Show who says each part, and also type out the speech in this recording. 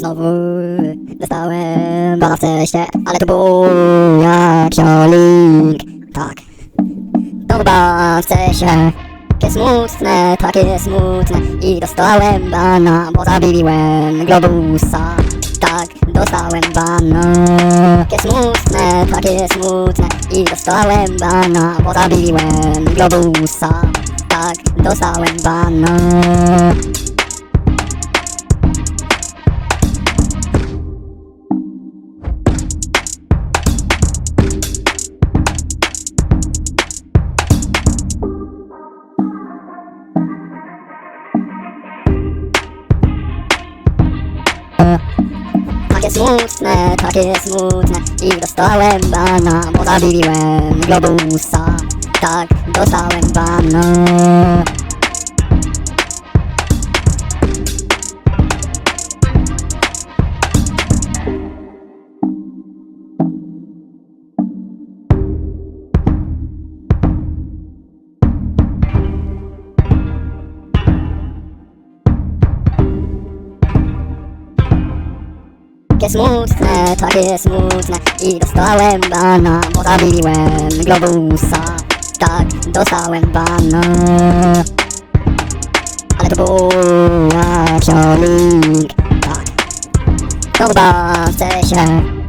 Speaker 1: Znowu dostałem bana w ceście, ale to był jak siolik. Tak. To chyba w cesie. Takie smutne, takie smutne I dostałem bana, bo zabiłem globusa Tak, dostałem bana Takie smutne, takie smutne I dostałem bana, bo zabiłem globusa Tak, dostałem bana Takie smutne, takie smutne. I dostałem bana, bo zabiłem globusa Tak, dostałem bana Takie smutne, takie smutne. I dostałem bana, bo zabiłem globusa. Tak, dostałem bana. Ale to był siolik Tak, to chyba w cesie